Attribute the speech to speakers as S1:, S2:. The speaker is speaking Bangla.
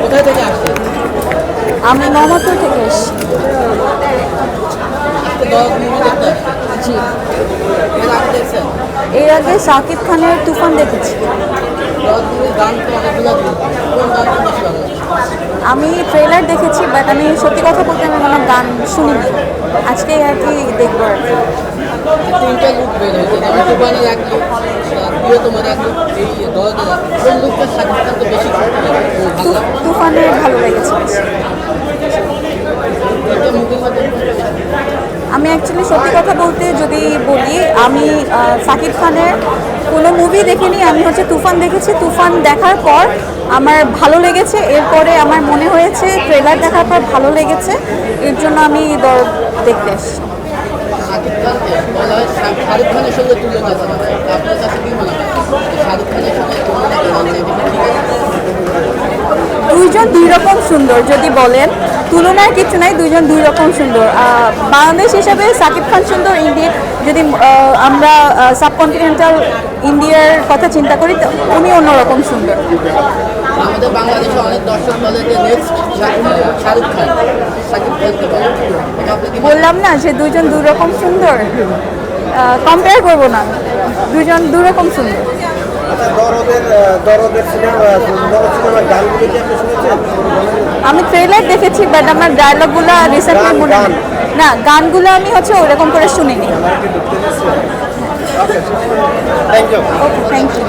S1: কোথায় থেকে আসছেন
S2: আমি মোহাম্মদপুর থেকে এসেছি। জি।
S1: এর আগে
S2: সাকিব খানের তুফান দেখেছি। আমি ট্রেলার দেখেছি বাট আমি সত্যি কথা বলতে আমি কোনো গান শুনিনি। আজকে আর কি দেখব আর কি।
S1: তিনটা লুক বের হয়েছে। এক লুক এই look। কোন লুকটা সাকিব খানকে বেশি
S2: তু- তুফানের ভালো লেগেছে আমি অ্যাকচুয়ালি সত্যি কথা বলতে যদি বলি আমি সাকিব খানের কোনো মুভি দেখিনি আমি হচ্ছে তুফান দেখেছি। তুফান দেখার পর আমার ভালো লেগেছে এরপরে আমার মনে হয়েছে ট্রেলার দেখার পর ভালো লেগেছে। এর জন্য আমি দেখতে এসেছি।
S1: শাকিব খানকে বলা হয় শাহরুখ খানের সঙ্গে তুলনা করা হয় আপনার কাছে কি মনে হয় শাহরুখ খানের সঙ্গে তুলনা করা হচ্ছে
S2: দুইজন দুই রকম সুন্দর, যদি বলেন। তুলনার কিছু নাই, দুইজন দুই রকম সুন্দর। বাংলাদেশ হিসাবে সাকিব খান সুন্দর ইন্ডিয়া যদি আমরা সাবকন্টিনেন্টাল ইন্ডিয়ার কথা চিন্তা করি উনি অন্যরকম সুন্দর।
S1: বাংলাদেশে অনেক দর্শক বলে যে নেক্সট শাহরুখ খান শাকিব খানকে
S2: বললাম না যে দুজন দুই রকম সুন্দর কম্পেয়ার করব না। দুজন দুই রকম সুন্দর।
S3: আচ্ছা
S2: আমি ট্রেলার দেখেছি বাট আমার ডায়লগুলো রিসেন্টলি মনে না গানগুলো আমি হচ্ছে ওরকম করে শুনিনি। Thank you